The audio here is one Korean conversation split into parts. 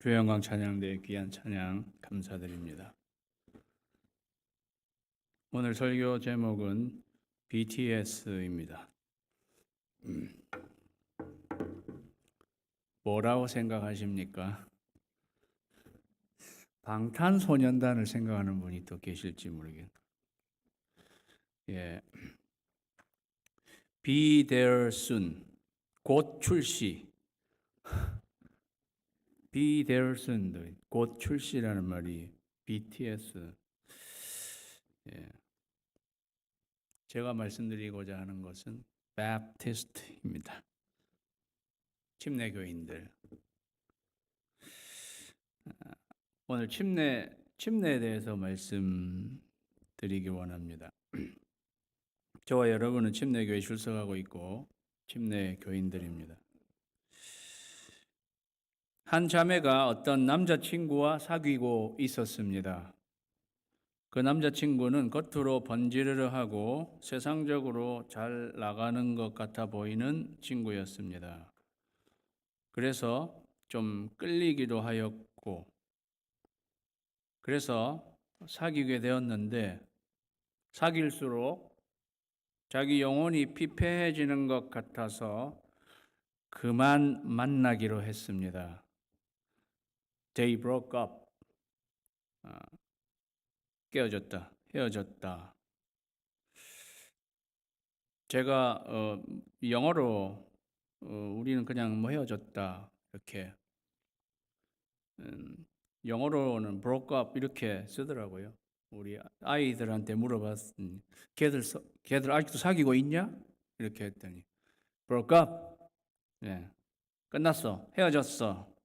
주영광 찬양대의 귀한 찬양 감사드립니다. 오늘 설교 제목은 BTS입니다. 음. 뭐라고 생각하십니까? 방탄소년단을 생각하는 분이 또 계실지 모르겠. 예. Be there soon. 곧 출시. Be there soon. 곧 출시라는 말이 BTS. 예. 제가 말씀드리고자 하는 것은 Baptist입니다. 침례교인들. 아, 오늘 침례 침례에 대해서 말씀드리기 원합니다. 저와 여러분은 침례교회 출석하고 있고 침례 교인들입니다. 한 자매가 어떤 남자친구와 사귀고 있었습니다. 그 남자친구는 겉으로 번지르르 하고 세상적으로 잘 나가는 것 같아 보이는 친구였습니다. 그래서 좀 끌리기도 하였고, 그래서 사귀게 되었는데, 사귈수록 자기 영혼이 피폐해지는 것 같아서 그만 만나기로 했습니다. They broke up. 아, 깨어졌다, 헤어졌다. 제가 어, 영어로 어, 우리는 그냥 뭐 헤어졌다 이렇게 음, 영어로는 broke up 이렇게 쓰더라고요. 우리 아이들한테 물어봤더니 걔들 서- 걔들 아직도 사귀고 있냐? 이렇게 했더니 broke up. 예. 끝났어. 헤어졌어.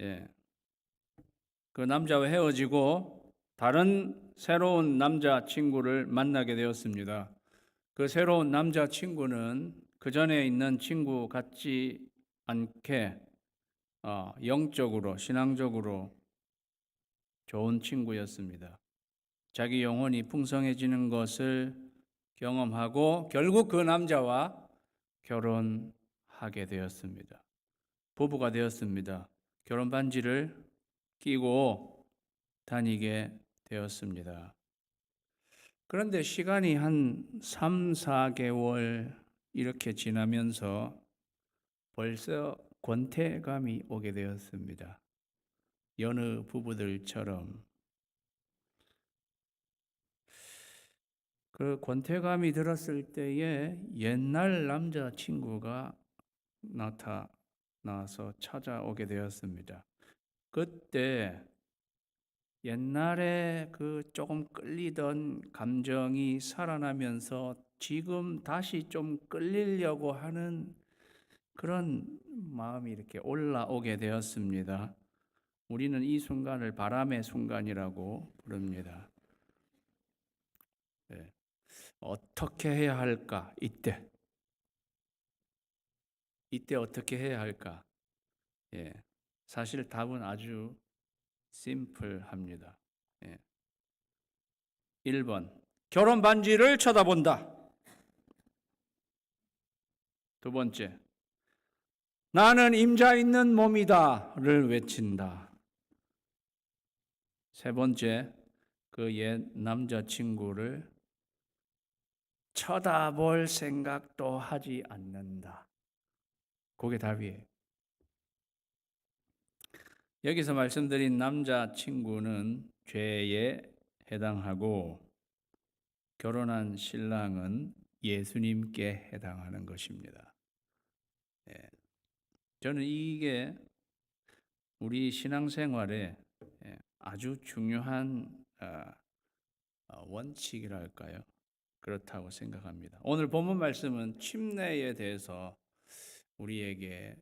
예. 그 남자와 헤어지고 다른 새로운 남자 친구를 만나게 되었습니다. 그 새로운 남자 친구는 그 전에 있는 친구 같지 않게 어, 영적으로 신앙적으로 좋은 친구였습니다. 자기 영혼이 풍성해지는 것을 경험하고 결국 그 남자와 결혼하게 되었습니다. 부부가 되었습니다. 결혼 반지를 끼고 다니게 되었습니다. 그런데 시간이 한 3, 4개월 이렇게 지나면서 벌써 권태감이 오게 되었습니다. 여느 부부들처럼 그 권태감이 들었을 때에 옛날 남자 친구가 나타 나서 찾아오게 되었습니다. 그때 옛날에 그 조금 끌리던 감정이 살아나면서 지금 다시 좀 끌리려고 하는 그런 마음이 이렇게 올라오게 되었습니다. 우리는 이 순간을 바람의 순간이라고 부릅니다. 네. 어떻게 해야 할까? 이때. 이때 어떻게 해야 할까? 예. 사실 답은 아주 심플합니다. 예. 1번. 결혼 반지를 쳐다본다. 두 번째. 나는 임자 있는 몸이다를 외친다. 세 번째. 그 옛 남자친구를 쳐다볼 생각도 하지 않는다. 그게 답이에요. 여기서 말씀드린 남자 친구는 죄에 해당하고 결혼한 신랑은 예수님께 해당하는 것입니다. 예. 저는 이게 우리 신앙생활에 예, 아주 중요한 아, 어, 원칙이랄까요? 그렇다고 생각합니다. 오늘 본문 말씀은 침례에 대해서 우리에게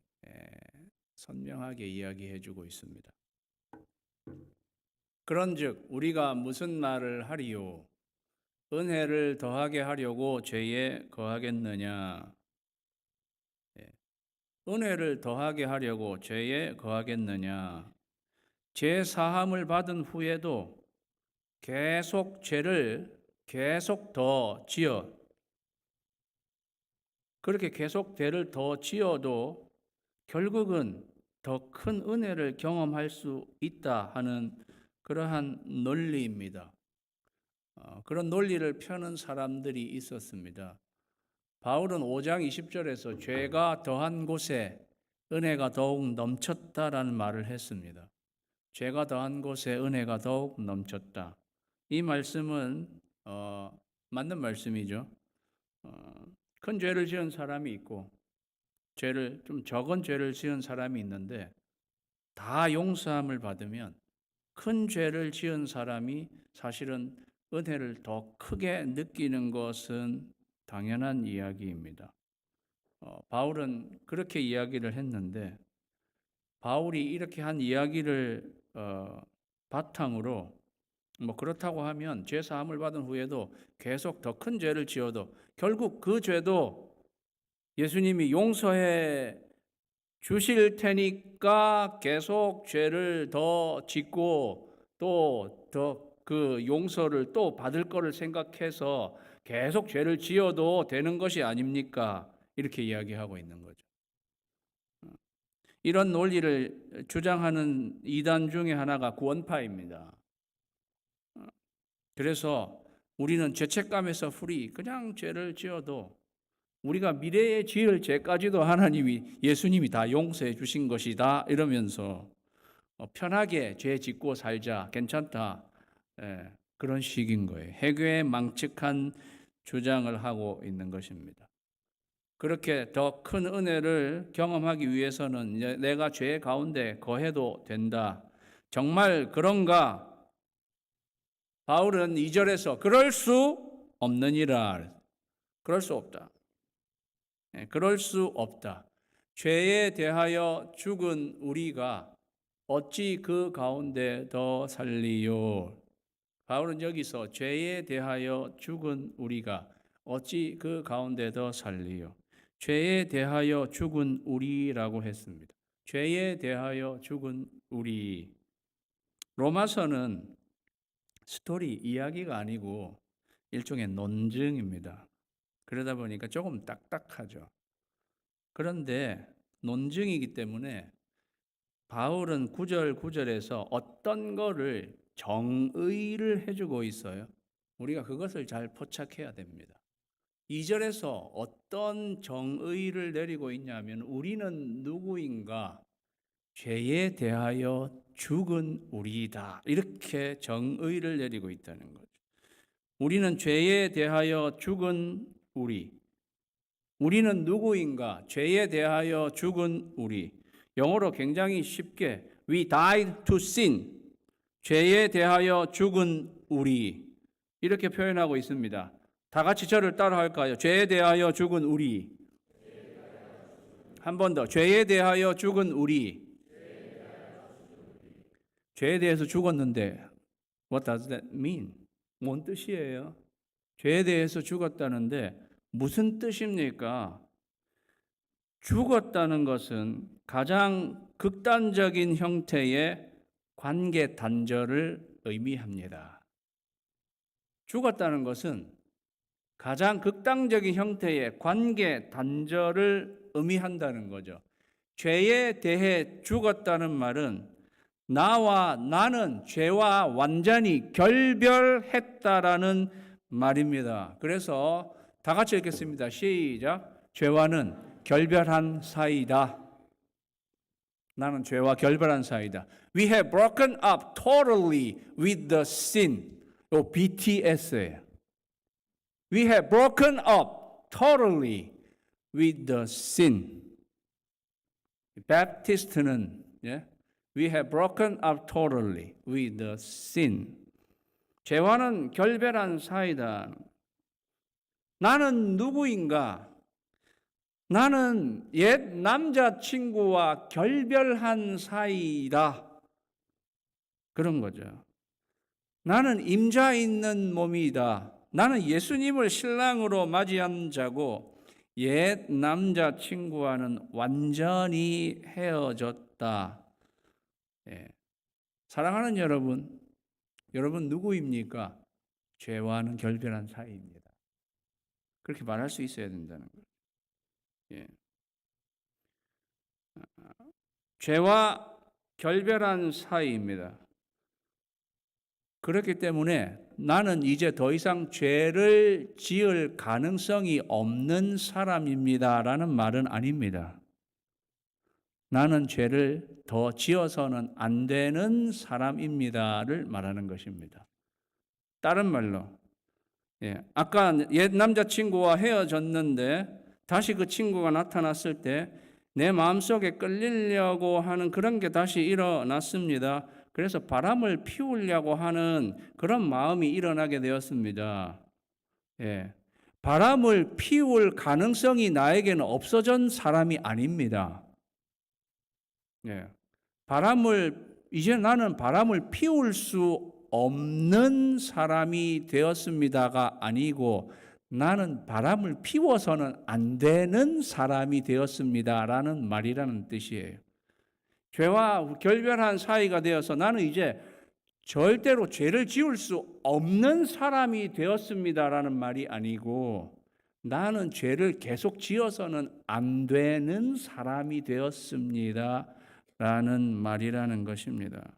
선명하게 이야기해 주고 있습니다. 그런즉 우리가 무슨 말을 하리요 은혜를 더하게 하려고 죄에 거하겠느냐 예. 은혜를 더하게 하려고 죄에 거하겠느냐 죄 사함을 받은 후에도 계속 죄를 계속 더 지어 그렇게 계속 죄를 더 지어도 결국은 더 큰 은혜를 경험할 수 있다 하는 그러한 논리입니다. 어, 그런 논리를 펴는 사람들이 있었습니다. 바울은 5장 20절에서 죄가 더한 곳에 은혜가 더욱 넘쳤다라는 말을 했습니다. 죄가 더한 곳에 은혜가 더욱 넘쳤다. 이 말씀은 어, 맞는 말씀이죠. 어, 큰 죄를 지은 사람이 있고 죄를 좀 적은 죄를 지은 사람이 있는데 다 용서함을 받으면 큰 죄를 지은 사람이 사실은 은혜를 더 크게 느끼는 것은 당연한 이야기입니다. 어, 바울은 그렇게 이야기를 했는데 바울이 이렇게 한 이야기를 어, 바탕으로 뭐 그렇다고 하면 죄 사함을 받은 후에도 계속 더 큰 죄를 지어도 결국 그 죄도 예수님이 용서해 주실 테니까 계속 죄를 더 짓고 또 더 그 용서를 또 받을 거를 생각해서 계속 죄를 지어도 되는 것이 아닙니까? 이렇게 이야기하고 있는 거죠. 이런 논리를 주장하는 이단 중에 하나가 구원파입니다. 그래서 우리는 죄책감에서 풀이 그냥 죄를 지어도 우리가 미래에 지을 죄까지도 하나님이 예수님이 다 용서해 주신 것이다 이러면서 어, 편하게 죄 짓고 살자 괜찮다 예, 그런 식인 거예요. 해교의 망측한 주장을 하고 있는 것입니다. 그렇게 더 큰 은혜를 경험하기 위해서는 내가 죄 가운데 거해도 된다. 정말 그런가? 바울은 2절에서 그럴 수 없느니라. 그럴 수 없다. 예, 그럴 수 없다. 죄에 대하여 죽은 우리가 어찌 그 가운데 더 살리요? 바울은 여기서 죄에 대하여 죽은 우리가 어찌 그 가운데 더 살리요? 죄에 대하여 죽은 우리라고 했습니다. 죄에 대하여 죽은 우리. 로마서는 스토리 이야기가 아니고 일종의 논증입니다. 그러다 보니까 조금 딱딱하죠. 그런데 논증이기 때문에 바울은 9절 9절에서 어떤 거를 정의를 해주고 있어요. 우리가 그것을 잘 포착해야 됩니다. 2절에서 어떤 정의를 내리고 있냐면 우리는 누구인가 죄에 대하여 죽은 우리다. 이렇게 정의를 내리고 있다는 거죠. 우리는 죄에 대하여 죽은 우리. 우리는 누구인가? 죄에 대하여 죽은 우리. 영어로 굉장히 쉽게 we died to sin. 죄에 대하여 죽은 우리. 이렇게 표현하고 있습니다. 다 같이 저를 따라 할까요? 죄에 대하여 죽은 우리. 한 번 더. 죄에 대하여 죽은 우리. 죄에 대해서 죽었는데 what does that mean? 뭔 뜻이에요? 죄에 대해서 죽었다는데 무슨 뜻입니까? 죽었다는 것은 가장 극단적인 형태의 관계 단절을 의미합니다. 죽었다는 것은 가장 극단적인 형태의 관계 단절을 의미한다는 거죠. 죄에 대해 죽었다는 말은 나와 나는 죄와 완전히 결별했다라는 말입니다. 그래서 다 같이 읽겠습니다. 시작. 죄와는 결별한 사이다. 나는 죄와 결별한 사이다. We have broken up totally with the sin. 요 BTS예요. We have broken up totally with the sin. 베프티스트는 예? We have broken up totally with the sin. 죄와는 결별한 사이다. 나는 누구인가? 나는 옛 남자친구와 결별한 사이다. 그런 거죠. 나는 임자 있는 몸이다. 나는 예수님을 신랑으로 맞이한 자고 옛 남자친구와는 완전히 헤어졌다. 예. 사랑하는 여러분, 여러분 누구입니까? 죄와는 결별한 사이입니다. 그렇게 말할 수 있어야 된다는 거예요. 예. 죄와 결별한 사이입니다. 그렇기 때문에 나는 이제 더 이상 죄를 지을 가능성이 없는 사람입니다라는 말은 아닙니다. 나는 죄를 더 지어서는 안 되는 사람입니다를 말하는 것입니다. 다른 말로, 예, 아까 옛 남자친구와 헤어졌는데 다시 그 친구가 나타났을 때 내 마음속에 끌리려고 하는 그런 게 다시 일어났습니다. 그래서 바람을 피우려고 하는 그런 마음이 일어나게 되었습니다. 예. 바람을 피울 가능성이 나에게는 없어진 사람이 아닙니다. 예. 바람을 이제 나는 바람을 피울 수 없는 사람이 되었습니다가 아니고 나는 바람을 피워서는 안 되는 사람이 되었습니다라는 말이라는 뜻이에요. 죄와 결별한 사이가 되어서 나는 이제 절대로 죄를 지을 수 없는 사람이 되었습니다라는 말이 아니고 나는 죄를 계속 지어서는 안 되는 사람이 되었습니다 라는 말이라는 것입니다.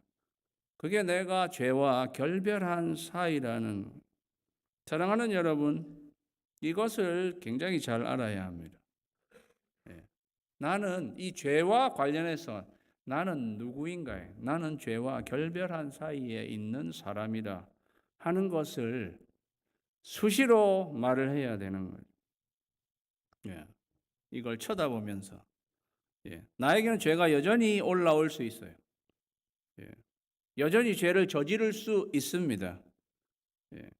그게 내가 죄와 결별한 사이라는 사랑하는 여러분 이것을 굉장히 잘 알아야 합니다. 예. 나는 이 죄와 관련해서 나는 누구인가? 나는 죄와 결별한 사이에 있는 사람이다 하는 것을 수시로 말을 해야 되는 거예요. 예. 이걸 쳐다보면서 예. 나에게는 죄가 여전히 올라올 수 있어요. 예. 여전히 죄를 저지를 수 있습니다. 예.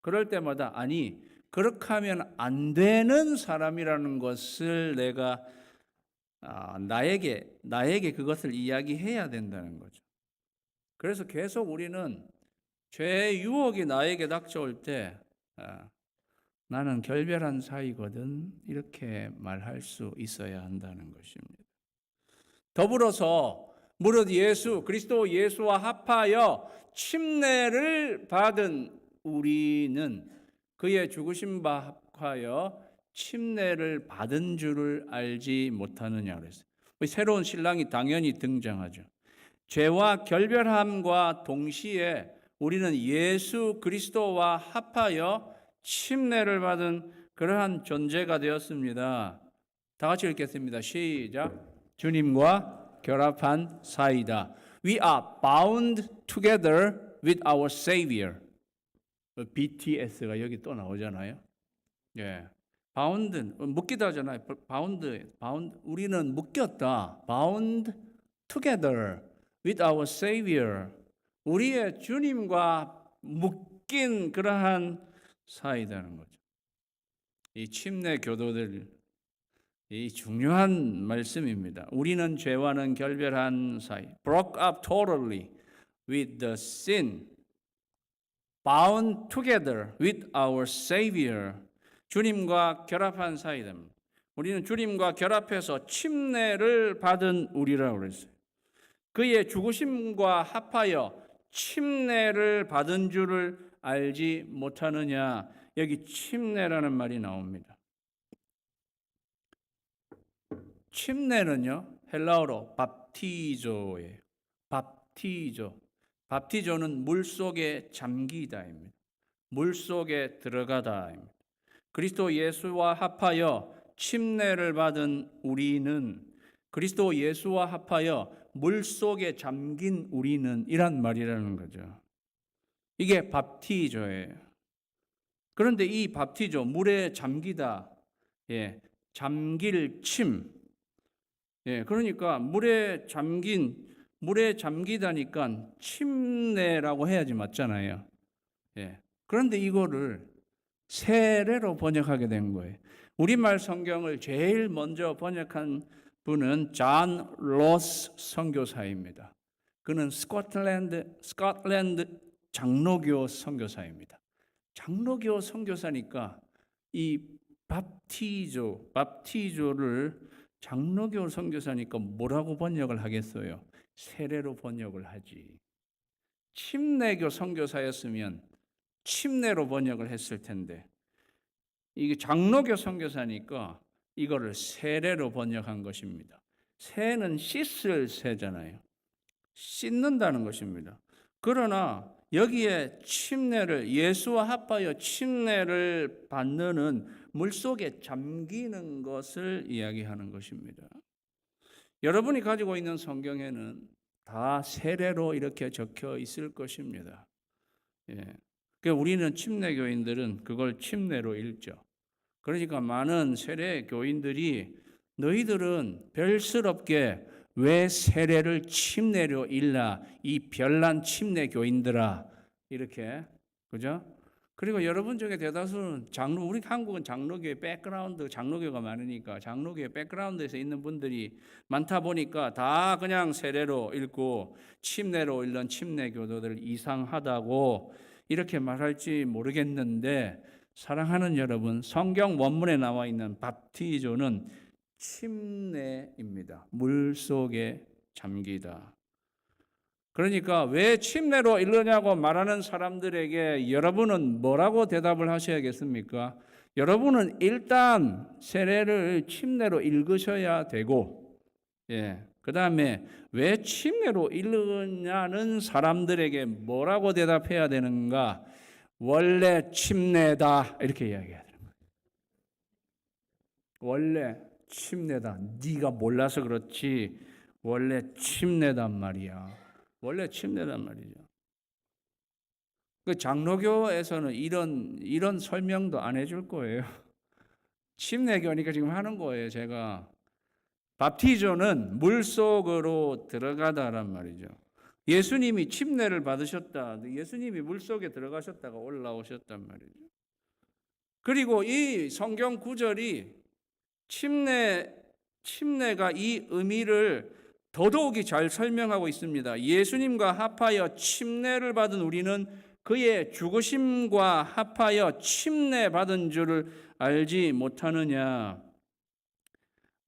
그럴 때마다 아니 그렇게 하면 안 되는 사람이라는 것을 내가 아, 나에게 나에게 그것을 이야기해야 된다는 거죠. 그래서 계속 우리는 죄의 유혹이 나에게 닥쳐올 때 아, 나는 결별한 사이거든 이렇게 말할 수 있어야 한다는 것입니다. 더불어서 무릇 예수 그리스도 예수와 합하여 침례를 받은 우리는 그의 죽으심 바 합하여 침례를 받은 줄을 알지 못하느냐 그랬어요. 새로운 신랑이 당연히 등장하죠. 죄와 결별함과 동시에 우리는 예수 그리스도와 합하여 침례를 받은 그러한 존재가 되었습니다. 다 같이 읽겠습니다. 시작. 주님과 결합한 사이다. We are bound together with our Savior. BTS가 여기 또 나오잖아요. 예. 바운드 묶기도 하잖아요. 바운드 바운드 우리는 묶였다. bound together with our savior. 우리의 주님과 묶인 그러한 사이다는 거죠. 이 침례 교도들 이 중요한 말씀입니다. 우리는 죄와는 결별한 사이. broke up totally with the sin. bound together with our savior. 주님과 결합한 사이입니다. 우리는 주님과 결합해서 침례를 받은 우리라고 그랬어요. 그의 죽으심과 합하여 침례를 받은 줄을 알지 못하느냐. 여기 침례라는 말이 나옵니다. 침례는요, 헬라어로 밥티조예요. 밥티조. 밥티조는 물 속에 잠기다입니다. 물 속에 들어가다입니다. 그리스도 예수와 합하여 침례를 받은 우리는 그리스도 예수와 합하여 물 속에 잠긴 우리는 이란 말이라는 거죠. 이게 밥티조예요. 그런데 이 밥티조 물에 잠기다, 예, 잠길 침, 예, 그러니까 물에 잠긴 물에 잠기다니까 침례라고 해야지 맞잖아요. 예. 그런데 이거를 세례로 번역하게 된 거예요. 우리말 성경을 제일 먼저 번역한 분은 존 로스 선교사입니다. 그는 스코틀랜드 스코틀랜드 장로교 선교사입니다. 장로교 선교사니까 이 밥티조 밥티조를 장로교 선교사니까 뭐라고 번역을 하겠어요? 세례로 번역을 하지. 침례교 선교사였으면 침례로 번역을 했을 텐데 이게 장로교 선교사니까 이거를 세례로 번역한 것입니다. 새는 씻을 새잖아요. 씻는다는 것입니다. 그러나 여기에 침례를 예수와 합하여 침례를 받는 물 속에 잠기는 것을 이야기하는 것입니다. 여러분이 가지고 있는 성경에는 다 세례로 이렇게 적혀 있을 것입니다. 예. 그 우리는 침례 교인들은 그걸 침례로 읽죠. 그러니까 많은 세례 교인들이 너희들은 별스럽게 왜 세례를 침례로 일라 이 별난 침례 교인들아 이렇게 그죠? 그리고 여러분 중에 대다수는 장로 우리 한국은 장로교의 백그라운드 장로교가 많으니까 장로교의 백그라운드에서 있는 분들이 많다 보니까 다 그냥 세례로 읽고 침례로 읽는 침례 교도들 이상하다고 이렇게 말할지 모르겠는데 사랑하는 여러분 성경 원문에 나와 있는 밥티조는 침례입니다. 물 속에 잠기다. 그러니까 왜 침례로 읽느냐고 말하는 사람들에게 여러분은 뭐라고 대답을 하셔야겠습니까? 여러분은 일단 세례를 침례로 읽으셔야 되고, 예. 그 다음에 왜 침례로 읽느냐는 사람들에게 뭐라고 대답해야 되는가? 원래 침례다. 이렇게 이야기해야 되는 거예요. 원래 침례다. 네가 몰라서 그렇지. 원래 침례단 말이야. 원래 침례단 말이죠. 그 장로교에서는 이런 이런 설명도 안 해줄 거예요. 침례교니까 지금 하는 거예요. 제가 밥티조는 물 속으로 들어가다란 말이죠. 예수님이 침례를 받으셨다. 예수님이 물 속에 들어가셨다가 올라오셨단 말이죠. 그리고 이 성경 구절이 침례 침례가 이 의미를 더더욱이 잘 설명하고 있습니다. 예수님과 합하여 침례를 받은 우리는 그의 죽으심과 합하여 침례 받은 줄을 알지 못하느냐.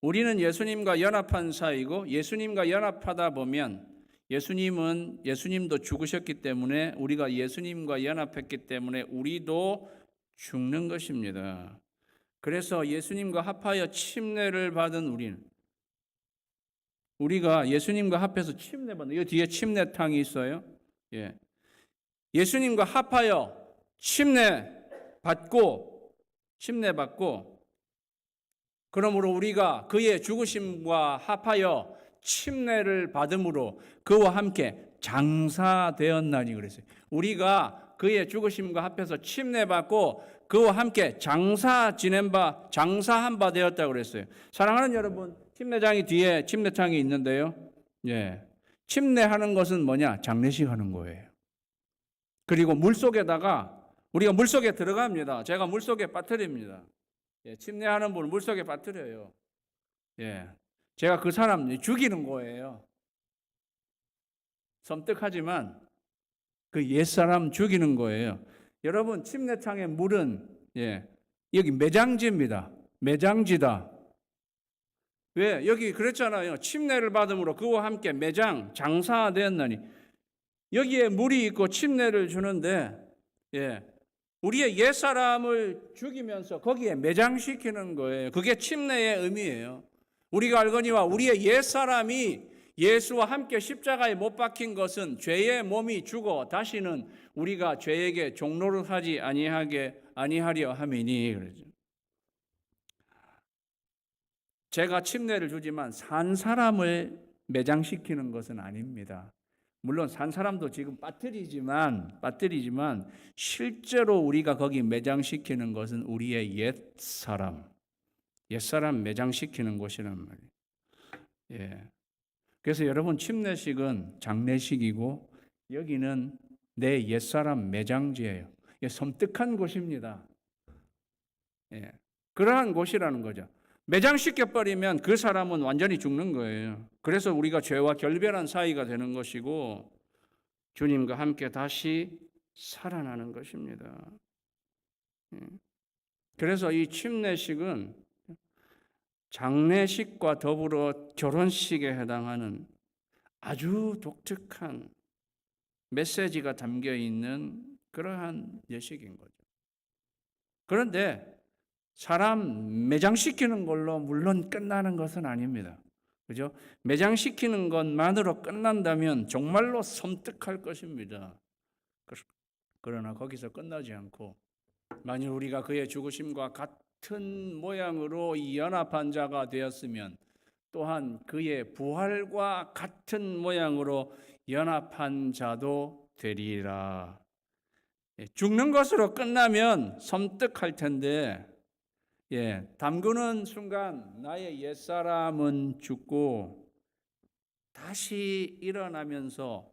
우리는 예수님과 연합한 사이고 예수님과 연합하다 보면 예수님은 예수님도 죽으셨기 때문에 우리가 예수님과 연합했기 때문에 우리도 죽는 것입니다. 그래서 예수님과 합하여 침례를 받은 우리는 우리가 예수님과 합해서 침례 받는 이 뒤에 침례탕이 있어요. 예. 예수님과 합하여 침례 받고 침례 받고 그러므로 우리가 그의 죽으심과 합하여 침례를 받음으로 그와 함께 장사되었나니 그랬어요. 우리가 그의 죽으심과 합해서 침례 받고 그와 함께 장사 지낸 바 장사한 바 되었다 그랬어요. 사랑하는 여러분, 침례장이 뒤에 침례탕이 있는데요. 예. 침례하는 것은 뭐냐? 장례식 하는 거예요. 그리고 물 속에다가 우리가 물 속에 들어갑니다. 제가 물 속에 빠뜨립니다. 예, 침례하는 분을 물 속에 빠뜨려요. 예. 제가 그 사람 죽이는 거예요. 섬뜩하지만 그 옛사람 죽이는 거예요. 여러분 침례탕의 물은 예, 여기 매장지입니다. 매장지다. 왜 여기 그랬잖아요. 침례를 받음으로 그와 함께 매장 장사되었나니 여기에 물이 있고 침례를 주는데 예, 우리의 옛 사람을 죽이면서 거기에 매장시키는 거예요. 그게 침례의 의미예요. 우리가 알거니와 우리의 옛 사람이 예수와 함께 십자가에 못 박힌 것은 죄의 몸이 죽어 다시는 우리가 죄에게 종로를 하지 아니하게 아니하려 함이니 그러죠. 제가 침례를 주지만 산 사람을 매장시키는 것은 아닙니다. 물론 산 사람도 지금 빠뜨리지만 빠뜨리지만 실제로 우리가 거기 매장시키는 것은 우리의 옛 사람, 옛 사람 매장시키는 곳이란 말이에요. 예. 그래서 여러분 침례식은 장례식이고 여기는 내 옛사람 매장지예요. 예, 섬뜩한 곳입니다. 예. 그러한 곳이라는 거죠. 매장시켜 버리면 그 사람은 완전히 죽는 거예요. 그래서 우리가 죄와 결별한 사이가 되는 것이고 주님과 함께 다시 살아나는 것입니다. 예. 그래서 이 침례식은 장례식과 더불어 결혼식에 해당하는 아주 독특한 메시지가 담겨 있는 그러한 예식인 거죠. 그런데 사람 매장시키는 걸로 물론 끝나는 것은 아닙니다. 그죠? 매장시키는 것만으로 끝난다면 정말로 섬뜩할 것입니다. 그- 그러나 거기서 끝나지 않고 만일 우리가 그의 죽으심과 같은 모양으로 연합한 자가 되었으면 또한 그의 부활과 같은 모양으로 연합한 자도 되리라. 예, 죽는 것으로 끝나면 섬뜩할 텐데, 예, 담그는 순간 나의 옛사람은 죽고 다시 일어나면서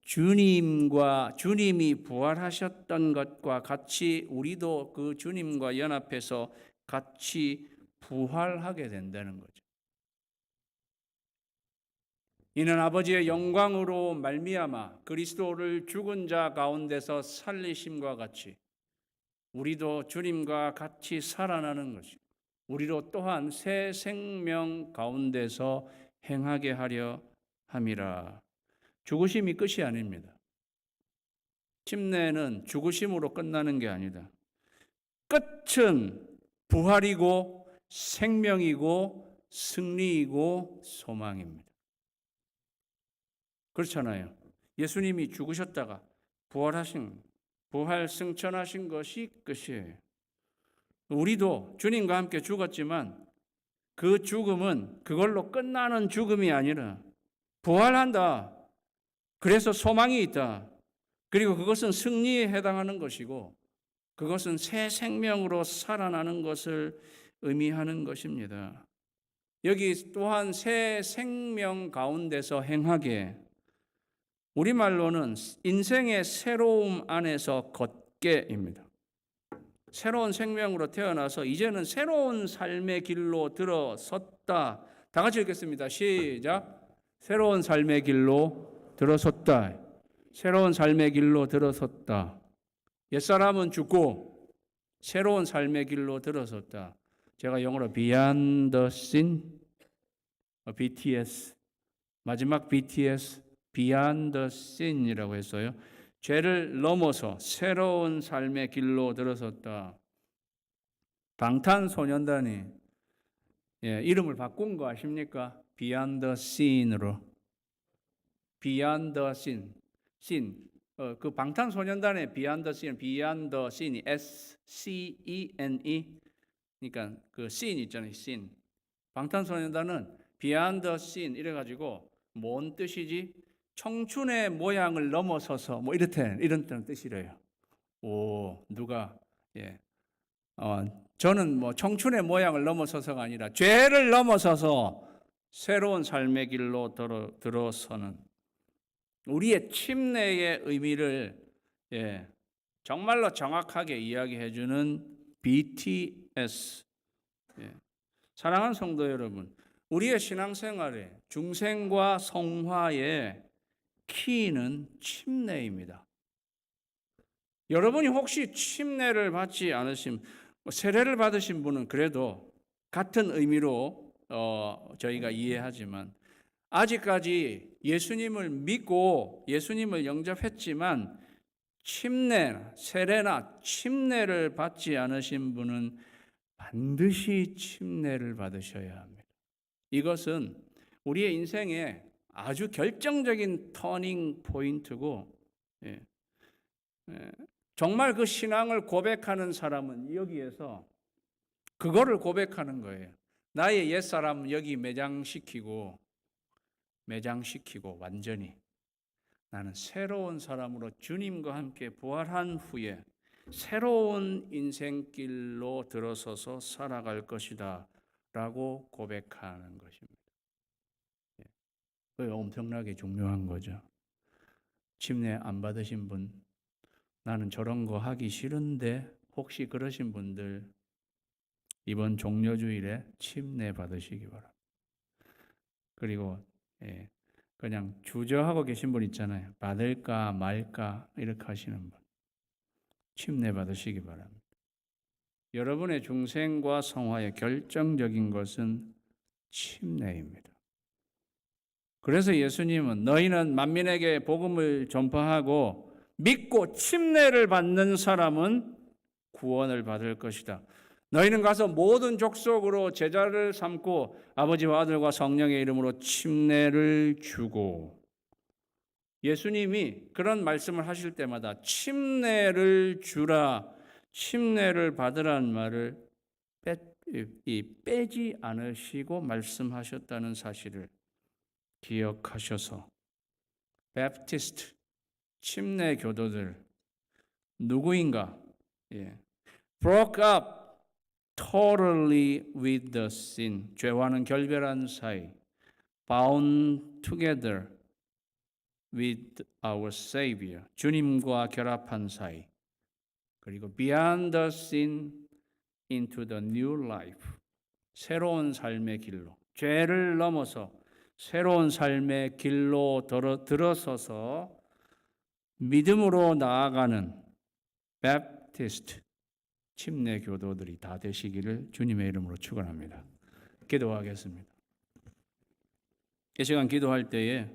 주님과 주님이 부활하셨던 것과 같이 우리도 그 주님과 연합해서 같이 부활하게 된다는 거죠. 이는 아버지의 영광으로 말미암아 그리스도를 죽은 자 가운데서 살리심과 같이 우리도 주님과 같이 살아나는 것이 우리로 또한 새 생명 가운데서 행하게 하려 함이라. 죽으심이 끝이 아닙니다. 침례는 죽으심으로 끝나는 게 아니다. 끝은 부활이고 생명이고 승리이고 소망입니다. 그렇잖아요. 예수님이 죽으셨다가 부활하신 부활 승천하신 것이 끝이에요. 우리도 주님과 함께 죽었지만 그 죽음은 그걸로 끝나는 죽음이 아니라 부활한다. 그래서 소망이 있다. 그리고 그것은 승리에 해당하는 것이고 그것은 새 생명으로 살아나는 것을 의미하는 것입니다. 여기 또한 새 생명 가운데서 행하게 우리말로는 인생의 새로움 안에서 걷게입니다. 새로운 생명으로 태어나서 이제는 새로운 삶의 길로 들어섰다. 다 같이 읽겠습니다. 시작. 새로운 삶의 길로 들어섰다. 새로운 삶의 길로 들어섰다. 옛사람은 죽고 새로운 삶의 길로 들어섰다. 제가 영어로 Beyond the Sin, 어, BTS, 마지막 BTS, Beyond the Sin이라고 했어요. 죄를 넘어서 새로운 삶의 길로 들어섰다. 방탄소년단이 예, 이름을 바꾼 거 아십니까? Beyond the Sin으로. Beyond the Sin. Sin. 어, 그 방탄소년단의 Beyond the Sin, Beyond the Sin이 S C E N E. 그러니까 그 Sin 있잖아요, Sin. 방탄소년단은 Beyond the Sin 이래 가지고 뭔 뜻이지? 청춘의 모양을 넘어서서 뭐 이렇대 이런 뜻이래요. 오 누가 예. 어, 저는 뭐 청춘의 모양을 넘어서서가 아니라 죄를 넘어서서 새로운 삶의 길로 들어, 들어서는 우리의 침례의 의미를 예, 정말로 정확하게 이야기해 주는 BTS. 예. 사랑하는 성도 여러분, 우리의 신앙생활에 중생과 성화의 키는 침례입니다. 여러분이 혹시 침례를 받지 않으신 뭐 세례를 받으신 분은 그래도 같은 의미로 어, 저희가 이해하지만 아직까지 예수님을 믿고 예수님을 영접했지만 침례, 세례나 침례를 받지 않으신 분은 반드시 침례를 받으셔야 합니다. 이것은 우리의 인생에 아주 결정적인 터닝 포인트고 예. 예. 정말 그 신앙을 고백하는 사람은 여기에서 그거를 고백하는 거예요. 나의 옛사람 여기 매장시키고 매장시키고 완전히 나는 새로운 사람으로 주님과 함께 부활한 후에 새로운 인생길로 들어서서 살아갈 것이다 라고 고백하는 것입니다. 그 엄청나게 중요한 거죠. 침례 안 받으신 분, 나는 저런 거 하기 싫은데 혹시 그러신 분들 이번 종료주일에 침례 받으시기 바랍니다. 그리고 예, 그냥 주저하고 계신 분 있잖아요. 받을까 말까 이렇게 하시는 분 침례 받으시기 바랍니다. 여러분의 중생과 성화의 결정적인 것은 침례입니다. 그래서 예수님은 너희는 만민에게 복음을 전파하고 믿고 침례를 받는 사람은 구원을 받을 것이다. 너희는 가서 모든 족속으로 제자를 삼고 아버지와 아들과 성령의 이름으로 침례를 주고 예수님이 그런 말씀을 하실 때마다 침례를 주라 침례를 받으라는 말을 빼, 이, 빼지 않으시고 말씀하셨다는 사실을 기억하셔서 베프티스트 침례 교도들 누구인가? 예. broke up totally with the sin. 죄와는 결별한 사이. bound together with our savior. 주님과 결합한 사이. 그리고 beyond the sin into the new life. 새로운 삶의 길로. 죄를 넘어서 새로운 삶의 길로 들어, 들어서서 믿음으로 나아가는 베프티스트 침례 교도들이 다 되시기를 주님의 이름으로 축원합니다. 기도하겠습니다. 이 시간 기도할 때에